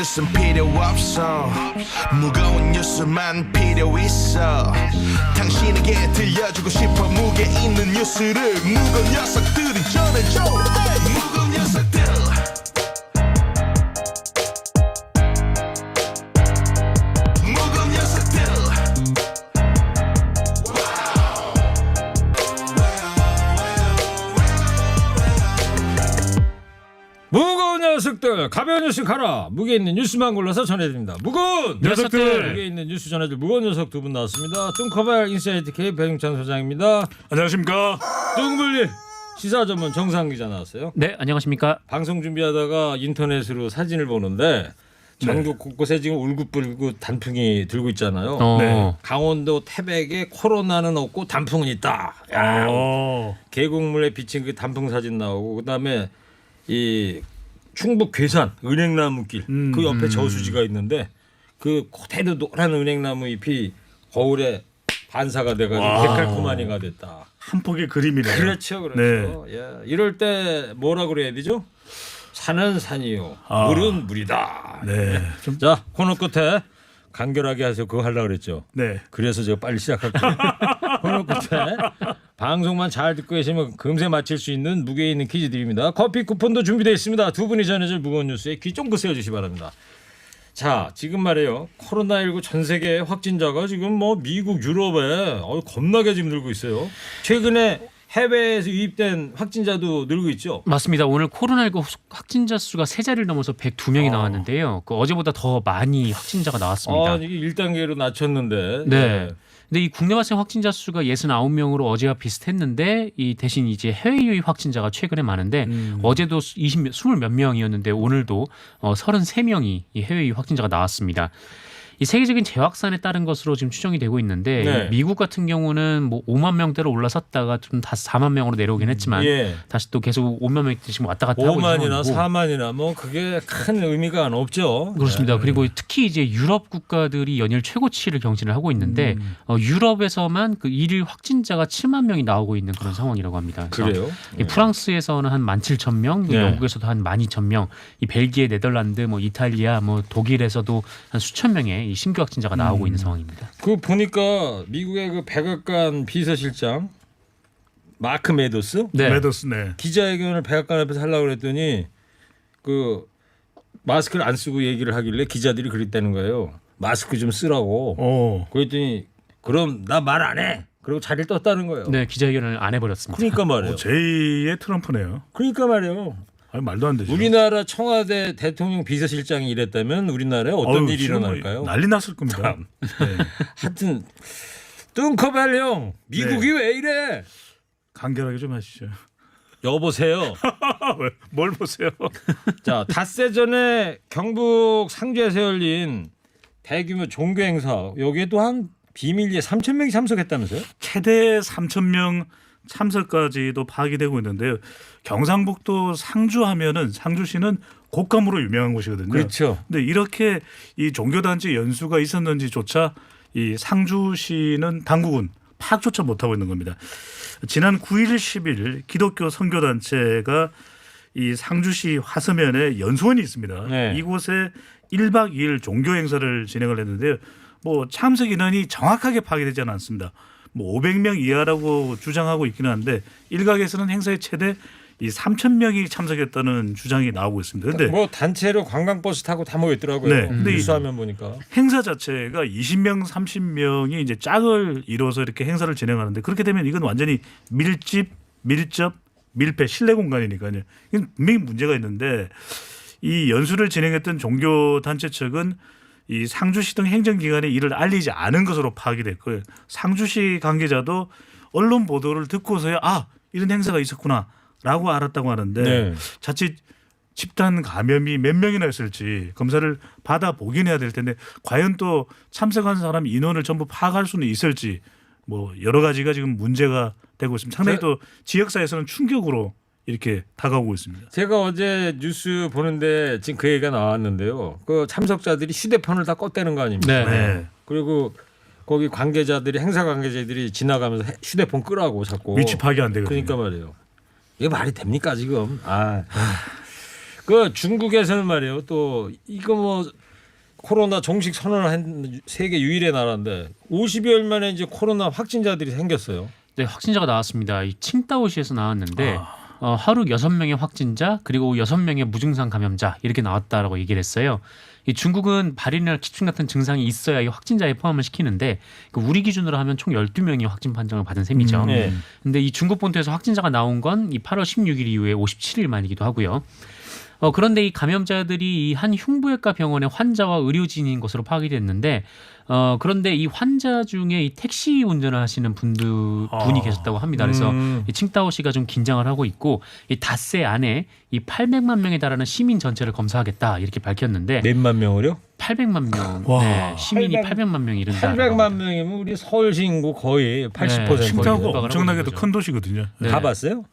뉴스는 필요 없어. 무거운 뉴스만 필요 있어. 당신에게 들려주고 싶어 무게 있는 뉴스를 무거운 녀석들이 전해줘 가벼운 뉴스 가라. 무게 있는 뉴스만 골라서 전해드립니다. 무거운! 녀석들. 무게 있는 뉴스 전해줄 무거운 녀석 두 분 나왔습니다. 뚱커벨 인사이트 K 배용찬 소장입니다. 안녕하십니까? 뚱블리 시사 전문 정상 기자 나왔어요. 네, 안녕하십니까? 방송 준비하다가 인터넷으로 사진을 보는데 전국 곳곳에 지금 울긋불긋 단풍이 들고 있잖아요. 어, 네. 강원도 태백에 코로나는 없고 단풍은 있다. 야, 어, 계곡물에 비친 그 단풍 사진 나오고 그다음에 이 충북 괴산 은행나무길 음. 그 옆에 저수지가 있는데 그 그대로 노란 은행나무 잎이 거울에 반사가 돼가지고 와. 데칼코마니가 됐다. 한 폭의 그림이네요. 그렇죠, 그렇죠. 예. 이럴 때 뭐라 그래야 되죠? 산은 산이요, 아. 물은 물이다. 네, 좀 자 코너 끝에 간결하게 하세요. 그거 하려고 그랬죠. 네. 그래서 제가 빨리 시작할게요. 끝에 방송만 잘 듣고 계시면 금세 맞힐 수 있는 무게 있는 퀴즈 드립니다. 커피 쿠폰도 준비되어 있습니다. 두 분이 전해줄 무거운 뉴스에 귀 쫑긋 세워주시 기 바랍니다. 자, 지금 말이에요. 코로나19 전 세계 확진자가 지금 뭐 미국, 유럽에 어, 겁나게 지금 늘고 있어요. 최근에 해외에서 유입된 확진자도 늘고 있죠. 맞습니다. 오늘 코로나19 확진자 수가 세 자리를 넘어서 102명이 아. 나왔는데요. 그 어제보다 더 많이 확진자가 나왔습니다. 아, 이게 1단계로 낮췄는데. 네. 근데 이 국내 발생 확진자 수가 69명으로 어제와 비슷했는데 이 대신 이제 해외 유입 확진자가 최근에 많은데 음. 어제도 20 20몇 명이었는데 오늘도 어 33명이 이 해외 유입 확진자가 나왔습니다. 이 세계적인 재확산에 따른 것으로 지금 추정이 되고 있는데 네. 미국 같은 경우는 뭐 5만 명대로 올라섰다가 좀 다시 4만 명으로 내려오긴 했지만 예. 다시 또 계속 5만 명이 지금 왔다 갔다 하고 있는 5만이나 상황이고. 4만이나 뭐 그게 큰 의미가 없죠. 그렇습니다. 네. 그리고 특히 이제 유럽 국가들이 연일 최고치를 경신을 하고 있는데 음. 어, 유럽에서만 그 일일 확진자가 7만 명이 나오고 있는 그런 상황이라고 합니다. 그래요? 이 프랑스에서는 한 17,000명, 네. 영국에서도 한 12,000명, 이 벨기에, 네덜란드, 뭐 이탈리아, 뭐 독일에서도 한 수천 명의 이 신규 확진자가 나오고 음. 있는 상황입니다. 그 보니까 미국의 그 백악관 비서실장 마크 메도스 네. 메더스 네. 기자회견을 백악관 앞에서 하려고 그랬더니 그 마스크를 안 쓰고 얘기를 하길래 기자들이 그랬다는 거예요. 마스크 좀 쓰라고. 어, 그랬더니 그럼 나 말 안 해. 그리고 자리를 떴다는 거예요. 네, 기자회견을 안 해버렸습니다. 그러니까 말이에요. 어 제2의 트럼프네요. 그러니까 말이에요. 아니 말도 안 되죠. 우리나라 청와대 대통령 비서실장이 이랬다면 우리나라에 어떤 어휴, 일이 지금 뭐 일어날까요? 난리 났을 겁니다. 참. 네. 하여튼 뚱커벨 형 미국이 왜 이래? 간결하게 좀 하시죠. 여보세요. 왜? 뭘 보세요? 자 닷새 전에 경북 상주에서 열린 대규모 종교 행사 여기에도 한 비밀리에 3천 명이 참석했다면서요? 최대 3천 명 참석까지도 파악이 되고 있는데요. 경상북도 상주하면은 상주시는 곡감으로 유명한 곳이거든요. 그렇죠. 근데 이렇게 이 종교단체 연수가 있었는지조차 이 상주시는 당국은 파악조차 못하고 있는 겁니다. 지난 9일 10일 기독교 선교단체가 이 상주시 화서면에 연수원이 있습니다. 네. 이곳에 1박 2일 종교 행사를 진행을 했는데요. 뭐 참석 인원이 정확하게 파악되지 않았습니다. 뭐 500명 이하라고 주장하고 있기는 한데 일각에서는 행사에 최대 이 3천 명이 참석했다는 주장이 나오고 있습니다. 근데 뭐 단체로 관광버스 타고 다 모였더라고요. 네. 근데 이- 뉴스화면 보니까. 행사 자체가 20명, 30명이 이제 짝을 이뤄서 이렇게 행사를 진행하는데 그렇게 되면 이건 완전히 밀집, 밀접, 밀폐, 실내 공간이니까요. 이건 분명히 문제가 있는데 이 연수를 진행했던 종교 단체 측은 이 상주시 등 행정기관에 이를 알리지 않은 것으로 파악이 됐고요. 상주시 관계자도 언론 보도를 듣고서야 아 이런 행사가 있었구나 라고 알았다고 하는데 네. 자칫 집단 감염이 몇 명이나 있을지 검사를 받아 보긴 해야 될 텐데 과연 또 참석한 사람 인원을 전부 파악할 수는 있을지 뭐 여러 가지가 지금 문제가 되고 있습니다. 상당히 제- 또 지역사회에서는 충격으로 이렇게 다가오고 있습니다. 제가 어제 뉴스 보는데 지금 그 얘기가 나왔는데요. 그 참석자들이 휴대폰을 다 껐다는 거 아닙니까? 네. 네. 그리고 거기 관계자들이 행사 관계자들이 지나가면서 해- 휴대폰 끄라고 자꾸 위치 파악이 안 되거든요. 그러니까 말이에요. 이게 말이 됩니까 지금? 아. 그 중국에서는 말이에요. 또 이거 뭐 코로나 정식 선언을 한 세계 유일의 나라인데 50여일 만에 이제 코로나 확진자들이 생겼어요. 네, 확진자가 나왔습니다. 이 칭다오시에서 나왔는데 아. 어, 하루 여섯 명의 확진자 그리고 여섯 명의 무증상 감염자 이렇게 나왔다라고 얘기를 했어요. 이 중국은 발이나 기침 같은 증상이 있어야 이 확진자에 포함을 시키는데 그 우리 기준으로 하면 총 12명이 확진 판정을 받은 셈이죠. 음. 네. 근데 이 중국 본토에서 확진자가 나온 건 이 8월 16일 이후에 57일 만이기도 하고요. 어, 그런데 이 감염자들이 이 한 흉부외과 병원의 환자와 의료진인 것으로 파악이 됐는데 어, 그런데 이 환자 중에 이 택시 운전을 하시는 분들 분이 아. 계셨다고 합니다. 그래서 음. 이 칭다오 씨가 좀 긴장을 하고 있고 이 닷새 안에 이 800만 명에 달하는 시민 전체를 검사하겠다 이렇게 밝혔는데 몇만 명을요? 800만 명 와. 네, 시민이 800 800만 명이 이른다. 800만 명이면 우리 서울시 인구 거의 80% 네, 칭다오가 엄청나게도 거죠. 큰 도시거든요. 네. 다 봤어요?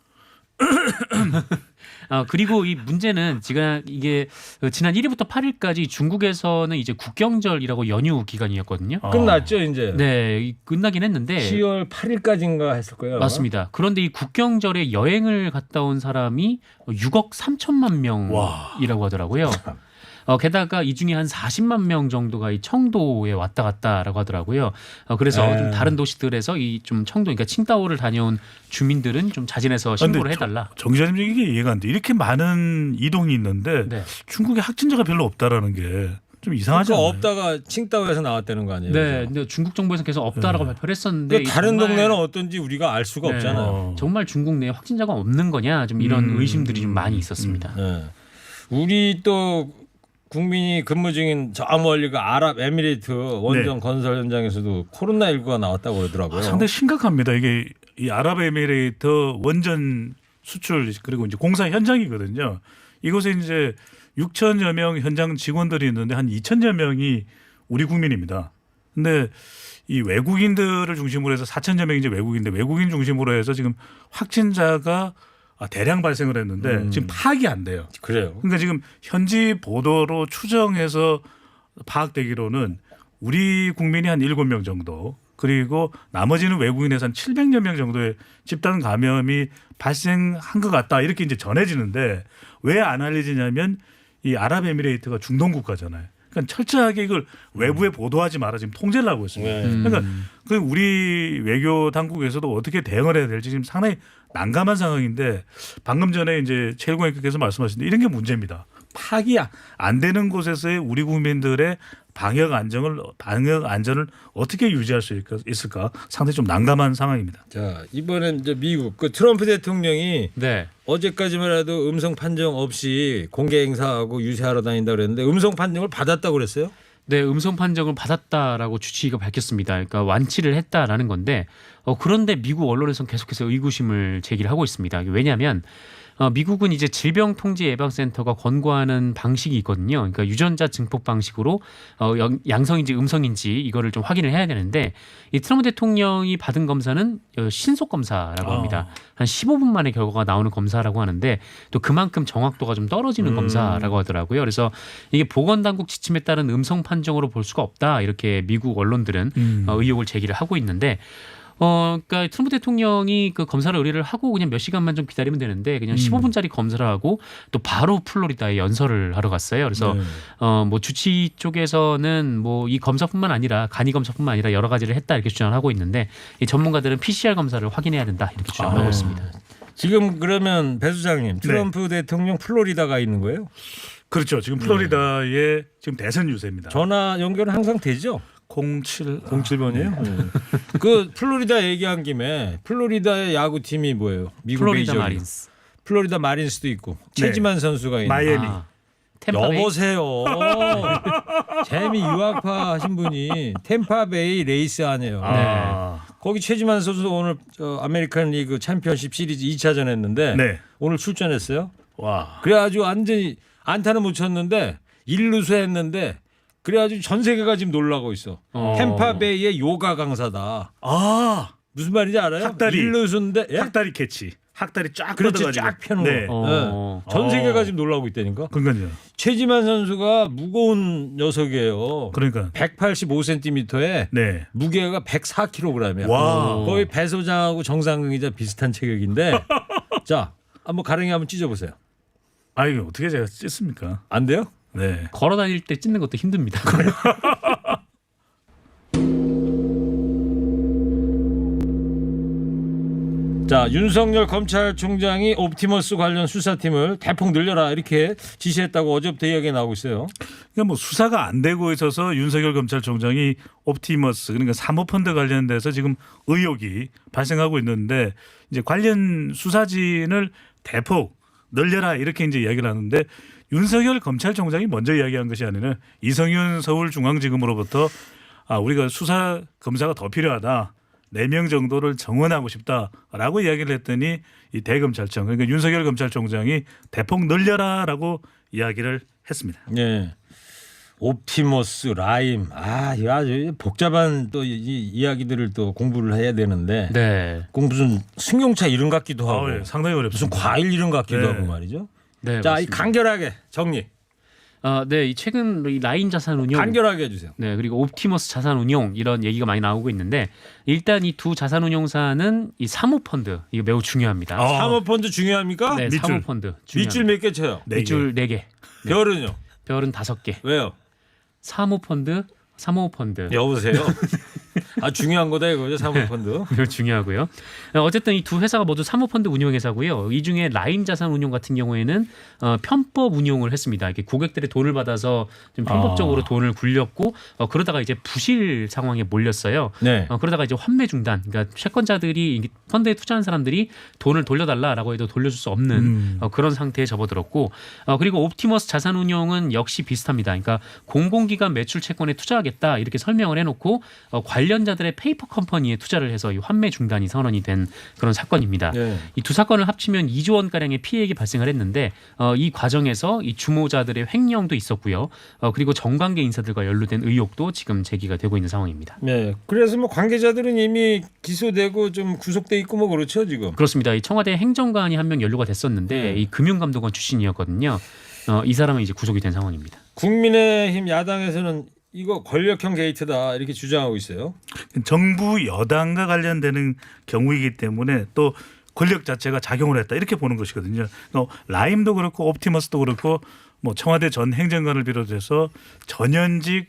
아 그리고 이 문제는 지금 이게 그 지난 1일부터 8일까지 중국에서는 이제 국경절이라고 연휴 기간이었거든요. 아. 끝났죠 이제. 네, 이- 끝나긴 했는데 10월 8일까지인가 했을 거예요. 아마. 맞습니다. 그런데 이 국경절에 여행을 갔다 온 사람이 6억 3천만 와. 명이라고 하더라고요. 어, 게다가 이 중에 한 40만 명 정도가 이 청도에 왔다 갔다라고 하더라고요. 어, 그래서 네. 좀 다른 도시들에서 이 좀 청도, 그러니까 칭다오를 다녀온 주민들은 좀 자진해서 신고를 해달라. 정 기자님 이게 이해가 안 돼. 이렇게 많은 이동이 있는데 네. 중국에 확진자가 별로 없다라는 게 좀 이상하지 그러니까 않나요? 없다가 칭다오에서 나왔다는 거 아니에요? 네? 근데 중국 정부에서 계속 없다라고 네. 발표를 했었는데 근데 다른 동네는 어떤지 우리가 알 수가 네. 없잖아요. 어. 정말 중국 내에 확진자가 없는 거냐 좀 이런 음. 의심들이 좀 많이 있었습니다. 네. 우리 또 국민이 근무 중인 저 멀리 그 아랍에미레이트 원전 건설 현장에서도 코로나 19가 나왔다고 그러더라고요. 아, 상당히 심각합니다. 이게 이 아랍에미레이트 원전 수출 그리고 이제 공사 현장이거든요. 이곳에 이제 6천여 명 현장 직원들이 있는데 한 2천여 명이 우리 국민입니다. 근데 이 외국인들을 중심으로 해서 4천여 명이 이제 외국인데 외국인 중심으로 해서 지금 확진자가 아, 대량 발생을 했는데 음. 지금 파악이 안 돼요. 그래요. 그러니까 지금 현지 보도로 추정해서 파악되기로는 우리 국민이 한 7명 정도 그리고 나머지는 외국인에서 한 700여 명 정도의 집단 감염이 발생한 것 같다 이렇게 이제 전해지는데 왜 안 알려지냐면 이 아랍에미레이트가 중동 국가잖아요. 그러니까 철저하게 이걸 외부에 보도하지 마라 지금 통제를 하고 있습니다. 네. 음. 그러니까 그 우리 외교 당국에서도 어떻게 대응을 해야 될지 지금 상당히 난감한 상황인데 방금 전에 이제 최일공님께서 말씀하신 이런 게 문제입니다. 파악이 안 되는 곳에서의 우리 국민들의 방역 안정을 방역 안전을 어떻게 유지할 수 있을까, 상당히 좀 난감한 상황입니다. 자 이번엔 이제 미국 그 트럼프 대통령이 네. 어제까지만 해도 음성 판정 없이 공개 행사하고 유세하러 다닌다 그랬는데 음성 판정을 받았다고 그랬어요? 네, 음성 판정을 받았다라고 주치의가 밝혔습니다. 그러니까 완치를 했다라는 건데 어, 그런데 미국 언론에서는 계속해서 의구심을 제기를 하고 있습니다. 왜냐하면 어, 미국은 이제 질병 통제 예방 센터가 권고하는 방식이 있거든요. 그러니까 유전자 증폭 방식으로 어, 영- 양성인지 음성인지 이거를 좀 확인을 해야 되는데 이 트럼프 대통령이 받은 검사는 어, 신속 검사라고 합니다. 한 15분 만에 결과가 나오는 검사라고 하는데 또 그만큼 정확도가 좀 떨어지는 음. 검사라고 하더라고요. 그래서 이게 보건 당국 지침에 따른 음성 판정으로 볼 수가 없다 이렇게 미국 언론들은 음. 어, 의혹을 제기를 하고 있는데 어, 그러니까 트럼프 대통령이 그 검사를 의뢰를 하고 그냥 몇 시간만 좀 기다리면 되는데 그냥 음. 15분짜리 검사를 하고 또 바로 플로리다에 연설을 하러 갔어요. 그래서 네. 어, 뭐 주치 쪽에서는 뭐 이 검사뿐만 아니라 간이 검사뿐만 아니라 여러 가지를 했다 이렇게 주장을 하고 있는데 이 전문가들은 PCR 검사를 확인해야 된다 이렇게 주장하고 아. 있습니다. 지금 그러면 배 수장님 트럼프 대통령 플로리다가 있는 거예요? 그렇죠. 지금 플로리다의 지금 대선 유세입니다. 전화 연결은 항상 되죠? 07 07번이에요? 그 플로리다 얘기한 김에 플로리다의 야구 팀이 뭐예요? 미국 플로리다 메이저리그. 마린스. 플로리다 마린스도 있고 네. 최지만 선수가 있는 마이애미. 아, 템파베이. 여보세요. 재미 유학파 하신 분이 템파베이 레이스 아니에요. 아. 거기 최지만 선수 오늘 저 아메리칸 리그 챔피언십 시리즈 2차전 했는데 네. 오늘 출전했어요. 와. 그래가지고 완전히 안타는 못 쳤는데 일루수 했는데 그래가지고 전 세계가 지금 놀라고 있어. 어. 템파베이의 요가 강사다. 아. 무슨 말인지 알아요? 학다리. 일루수인데 예? 학다리 캐치. 학다리 쫙 그렇지 뻗어가지고. 쫙 펴는 네. 거. 어. 예. 전 어. 세계가 지금 놀라고 있다니까. 그러니까요. 최지만 선수가 무거운 녀석이에요. 그러니까. 185cm에 네. 무게가 104kg이야. 와. 거의 배 소장하고 정상근 기자 비슷한 체격인데 자 한번 가랭이 한번 찢어보세요. 아 이거 어떻게 제가 찢습니까? 안 돼요? 네. 걸어 다닐 때 찢는 것도 힘듭니다. 자 윤석열 검찰총장이 옵티머스 관련 수사팀을 대폭 늘려라 이렇게 지시했다고 어제부터 이야기 나오고 있어요. 그러니까 뭐 수사가 안 되고 있어서 윤석열 검찰총장이 옵티머스 그러니까 사모펀드 관련돼서 지금 의혹이 발생하고 있는데 이제 관련 수사진을 대폭 늘려라 이렇게 이제 이야기를 하는데 윤석열 검찰총장이 먼저 이야기한 것이 아니라 이성윤 서울중앙지검으로부터 아 우리가 수사 검사가 더 필요하다. 네 명 정도를 정원하고 싶다라고 이야기를 했더니 이 대검찰청 그러니까 윤석열 검찰총장이 대폭 늘려라라고 이야기를 했습니다. 예. 옵티머스, 라임, 아, 아주 복잡한 또 이 이야기들을 또 공부를 해야 되는데, 네. 꼭 무슨 승용차 이름 같기도 하고, 아, 예, 상당히 무슨 어렵습니다. 과일 이름 같기도 네. 하고 말이죠. 네. 자, 이 맞습니다. 간결하게 정리, 아, 네. 이 최근 이 라인 자산 운용 간결하게 해주세요. 네, 그리고 옵티머스 자산 운용 이런 얘기가 많이 나오고 있는데 일단 이 두 자산 운용사는 이 사모펀드 이거 매우 중요합니다. 아, 사모펀드 중요합니까? 네, 밑줄. 사모펀드 중요합니다. 밑줄 몇개 쳐요? 네 밑줄 네 개, 별은요? 별은 다섯 개. 왜요? 사모펀드, 사모펀드. 여보세요. 아 중요한 거다 이거죠 사모펀드. 매우 중요하고요. 어쨌든 이 두 회사가 모두 사모펀드 운용 회사고요. 이 중에 라임 자산 운용 같은 경우에는 어, 편법 운용을 했습니다. 이렇게 고객들의 돈을 받아서 좀 편법적으로 아. 돈을 굴렸고 어, 그러다가 이제 부실 상황에 몰렸어요. 네. 어, 그러다가 이제 환매 중단, 그러니까 채권자들이 이 펀드에 투자한 사람들이 돈을 돌려달라라고 해도 돌려줄 수 없는 음. 어, 그런 상태에 접어들었고, 어, 그리고 옵티머스 자산운용은 역시 비슷합니다. 그러니까 공공기관 매출 채권에 투자하 겠다 이렇게 설명을 해놓고 어, 관련자들의 페이퍼 컴퍼니에 투자를 해서 이 환매 중단이 선언이 된 그런 사건입니다. 네. 이두 사건을 합치면 2조 원 가량의 피해액이 발생을 했는데 어, 이 과정에서 이 주모자들의 횡령도 있었고요. 어, 그리고 정관계 인사들과 연루된 의혹도 지금 제기가 되고 있는 상황입니다. 네. 그래서 뭐 관계자들은 이미 기소되고 좀 구속돼 있고 뭐 그렇죠 지금. 그렇습니다. 이 청와대 행정관이 한 명 연루가 됐었는데 네. 이 금융감독원 출신이었거든요. 어, 이 사람은 이제 구속이 된 상황입니다. 국민의힘 야당에서는 이거 권력형 게이트다 이렇게 주장하고 있어요. 정부 여당과 관련되는 경우이기 때문에 또 권력 자체가 작용을 했다 이렇게 보는 것이거든요. 또 라임도 그렇고 옵티머스도 그렇고 뭐 청와대 전 행정관을 비롯해서 전현직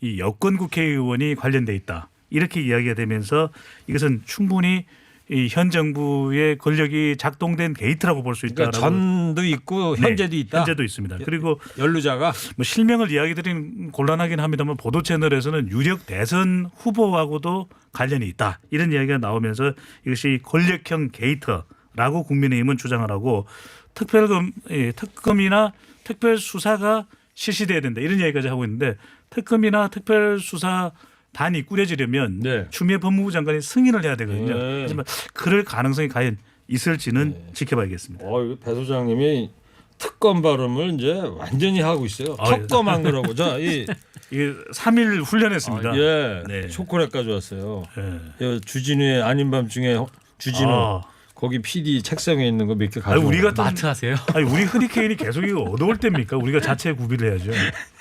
이 여권 국회의원이 관련돼 있다 이렇게 이야기가 되면서 이것은 충분히 이 현 정부의 권력이 작동된 게이트라고 볼수 그러니까 있다라고 전도 있고 네, 현재도 있다. 현재도 있습니다. 그리고 연루자가 뭐 실명을 이야기 드리는 곤란하긴 합니다만 보도 채널에서는 유력 대선 후보하고도 관련이 있다 이런 이야기가 나오면서 이것이 권력형 게이트라고 국민의힘은 주장을 하고 특별금 예, 특검이나 특별 수사가 실시돼야 된다 이런 이야기까지 하고 있는데 특검이나 특별 수사 단이 꾸려지려면 네. 추미애 법무부 장관이 승인을 해야 되거든요. 네. 하지만 그럴 가능성이 과연 있을지는 지켜봐야겠습니다. 어, 배 소장님이 특검 발음을 이제 완전히 하고 있어요. 아, 예. 특검한 거라고. 자, 이 이게 3일 훈련했습니다. 아, 예, 네. 초콜릿 가져왔어요. 예. 여, 주진우의 아닌 밤 중에 허- 주진우 아. 거기 PD 책상에 있는 거 몇개 아니, 가지고. 우리 같은 마트 하세요? 아니 우리 허리케인이 계속 이거 어두울 때입니까? 우리가 자체 구비를 해야죠.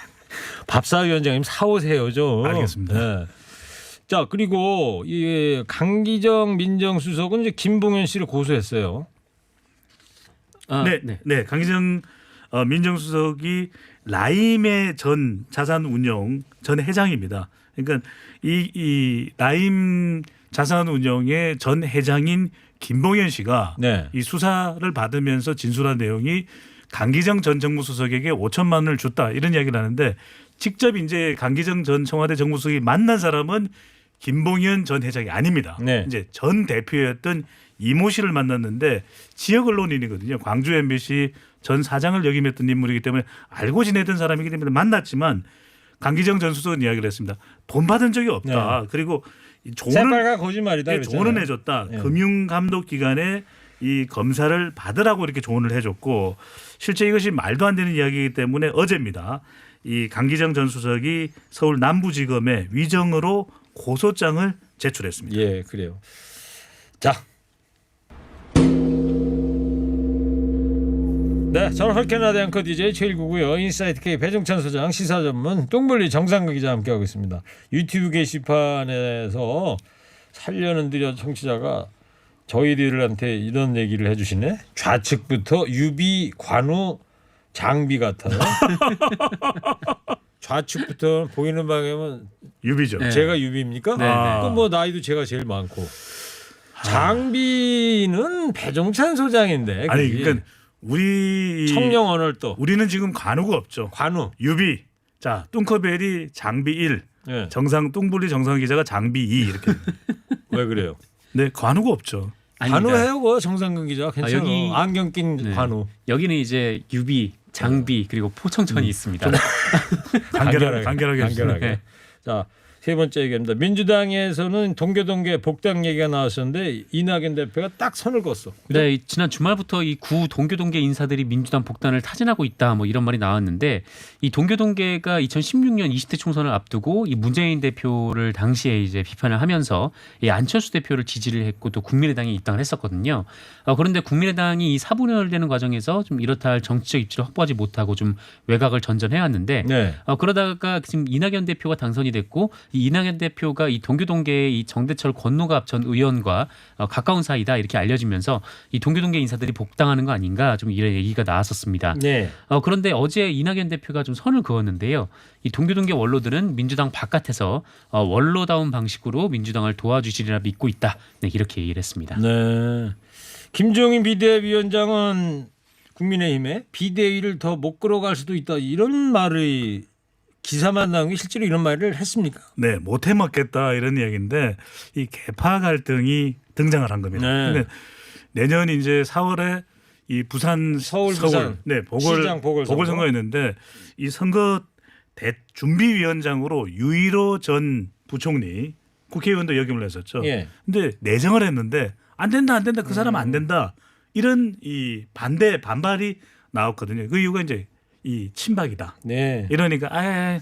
밥사위원장님 사오세요 좀. 알겠습니다. 네. 자 그리고 이 강기정 민정수석은 이제 김봉현 씨를 고소했어요. 아, 네, 네, 강기정 어, 민정수석이 라임의 전 자산운용 전 회장입니다. 그러니까 이, 이 라임 자산운용의 전 회장인 김봉현 씨가 네. 이 수사를 받으면서 진술한 내용이 강기정 전 정무수석에게 5천만 원을 줬다 이런 이야기를 하는데 직접 이제 강기정 전 청와대 정무수석이 만난 사람은 김봉현 전 회장이 아닙니다. 네. 이제 전 대표였던 이모 씨를 만났는데 지역 언론인이거든요. 광주 MBC 전 사장을 역임했던 인물이기 때문에 알고 지내던 사람이기 때문에 만났지만 강기정 전 수석은 이야기를 했습니다. 돈 받은 적이 없다. 그리고 이 조언을 새빨간 거짓말이다. 예. 조언은 해줬다. 예. 금융감독기관에 이 검사를 받으라고 이렇게 조언을 해줬고 실제 이것이 말도 안 되는 이야기이기 때문에 어제입니다. 이 강기정 전 수석이 서울 남부지검에 위정으로 고소장을 제출했습니다. 예, 그래요. 자. 네, 저는 헐케나대 앵커 DJ 최일구고요. 인사이트 K 배종찬 소장 시사 전문 똥물리 정상근 기자 함께하고 있습니다. 유튜브 게시판에서 살려는 드려 청취자가 저희들한테 이런 얘기를 해주시네. 좌측부터 유비 관우 장비 같아요. 좌측부터 보이는 방향은 유비죠. 네. 제가 유비입니까? 네, 네. 그럼 뭐 나이도 제가 제일 많고. 장비는 배종찬 소장인데. 아니 그게 그러니까 우리 청령 언얼도 우리는 지금 관우가 없죠. 관우. 유비. 자, 뚱커벨이 장비 1, 예. 정상 뚱불리 정상 기자가 장비 2 이렇게. 왜 그래요? 네, 관우가 없죠. 아닙니다. 관우 해요, 그 정상근 기자. 괜찮아. 여기- 안경 낀 네. 관우. 여기는 이제 유비, 장비 그리고 포청천이 있습니다. 간결하게 간결하게. 간결하게. 네. 자, 세 번째 얘기입니다. 민주당에서는 동교동계 복당 얘기가 나왔었는데 이낙연 대표가 딱 선을 그었어. 네, 이 지난 주말부터 이 구 동교동계 인사들이 민주당 복단을 타진하고 있다, 뭐 이런 말이 나왔는데 이 동교동계가 2016년 20대 총선을 앞두고 이 문재인 대표를 당시에 이제 비판을 하면서 이 안철수 대표를 지지를 했고 또 국민의당에 입당을 했었거든요. 어, 그런데 국민의당이 이 사분열되는 과정에서 좀 이렇다 할 정치적 입지를 확보하지 못하고 좀 외곽을 전전해 왔는데 네. 어, 그러다가 지금 이낙연 대표가 당선이 됐고 이 이낙연 대표가 이 동교동계의 이 정대철 권노갑 전 의원과 어, 가까운 사이다 이렇게 알려지면서 이 동교동계 인사들이 복당하는 거 아닌가 좀 이런 얘기가 나왔었습니다. 네. 어, 그런데 어제 이낙연 대표가 좀 선을 그었는데요. 이 동교동계 원로들은 민주당 바깥에서 어, 원로다운 방식으로 민주당을 도와주시리라 믿고 있다. 네, 이렇게 얘기를 했습니다. 네. 김종인 비대위원장은 국민의힘에 비대위를 더 못 끌어갈 수도 있다 이런 말을 기사만 나온 게 실제로 이런 말을 했습니까? 네, 못해 먹겠다 이런 이야기인데 이 개파 갈등이 등장을 한 겁니다. 네. 근데 내년 이제 4월에 이 부산 서울, 부산 네 보궐 시장 보궐선거. 보궐선거 있는데 이 선거 대 준비위원장으로 유일호 전 부총리 국회의원도 역임을 했었죠. 예. 근데 내정을 했는데 안 된다 안 된다 그 사람 음. 안 된다 이런 이 반대 반발이 나왔거든요. 그 이유가 이제 이 친박이다. 네. 이러니까 아,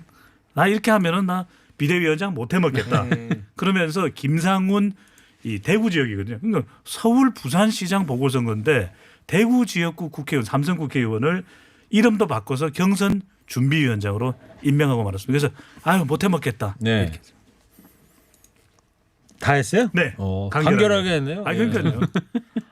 나 이렇게 하면은 나 비대위원장 못 해 먹겠다. 음. 그러면서 김상훈 이 대구 지역이거든요. 그러니까 서울 부산시장 보궐선거인데 대구 지역구 국회의원 삼선 국회의원을 이름도 바꿔서 경선 준비위원장으로 임명하고 말았습니다. 그래서 아유 못 해 먹겠다. 네. 다 했어요? 네. 어, 간결하게. 간결하게 했네요. 아 예. 그러니까요.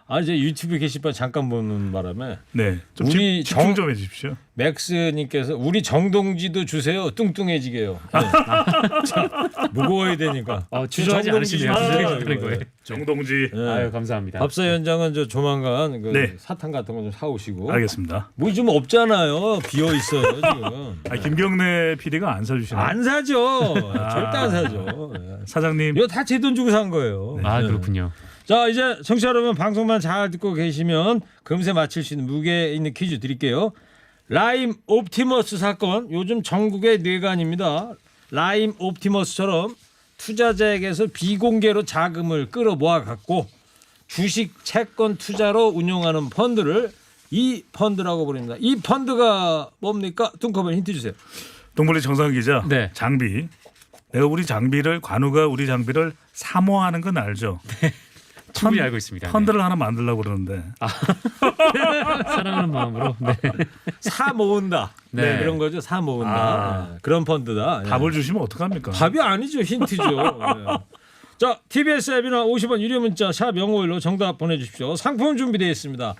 아 이제 유튜브 게시판 잠깐 보는 바람에 네. 좀 우리 집, 집중 정- 좀 해주십시오. 맥스님께서 우리 정동지도 주세요 뚱뚱해지게요. 네. 참, 무거워야 되니까. 어, 주저하지 정동지 않으시네요. 주세요, 주저하지 않는 이거. 거예요. 정동지. 네. 아유 감사합니다. 밥사위원장은 저 조만간 그 네. 사탕 같은 거 좀 사오시고. 알겠습니다. 뭐 좀 없잖아요. 비어 있어요 지금. 아, 김경래 PD가 안 사주시나요? 안 사죠. 절대 안 사죠. 네. 사장님 이거 다 제 돈 주고 산 거예요. 아 네. 그렇군요. 자 이제 청취자 여러분 방송만 잘 듣고 계시면 금세 맞힐 수 있는 무게 있는 퀴즈 드릴게요. 라임 옵티머스 사건 요즘 전국의 뇌관입니다. 라임 옵티머스처럼 투자자에게서 비공개로 자금을 끌어모아 갖고 주식 채권 투자로 운용하는 펀드를 이 펀드라고 부릅니다. 이 펀드가 뭡니까? 뚱커벨 힌트 주세요. 동물리 정상 기자 네. 장비 내가 우리 장비를 관우가 우리 장비를 사모하는 건 알죠. 충분히 펀- 알고 있습니다. 네. 펀드를 하나 만들려고 그러는데 사랑하는 마음으로. 네. 사 모은다. 네. 그런 거죠. 사 모은다. 아. 네, 그런 펀드다. 네. 답을 주시면 어떡합니까? 답이 아니죠 힌트죠. 네. 자 TBS 앱이나 50원 유료 문자 샵 영호일로 정답 보내주십시오. 상품 준비되어 있습니다.